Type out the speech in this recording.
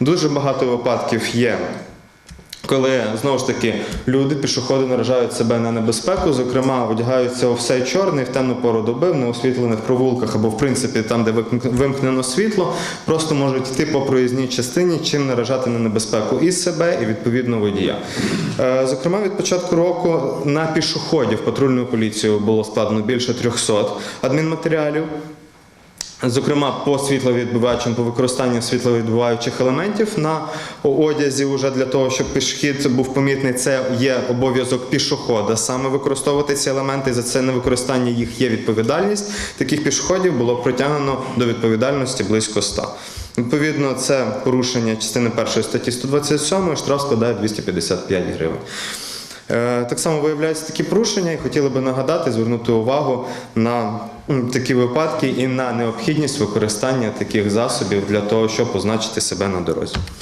Дуже багато випадків є. Коли знову ж таки люди, пішоходи наражають себе на небезпеку, зокрема, одягаються у все чорне в темну пору доби в неосвітлених провулках або в принципі там, де вимкнено світло, просто можуть йти по проїзній частині, чим наражати на небезпеку і себе, і відповідно водія. Е, Зокрема, від початку року на пішоходів патрульною поліцією було складено більше 300 адмінматеріалів. Зокрема, по світловідбивачам, по використанню світловідбиваючих елементів на одязі, вже для того, щоб пішохід був помітний, це є обов'язок пішохода саме використовувати ці елементи. За це невикористання їх є відповідальність. Таких пішоходів було притягнено до відповідальності близько 100. Відповідно, це порушення частини першої статті 127, штраф складає 255 гривень. Е, Так само виявляються такі порушення, і хотіли би нагадати, звернути увагу на такі випадки і на необхідність використання таких засобів для того, щоб позначити себе на дорозі.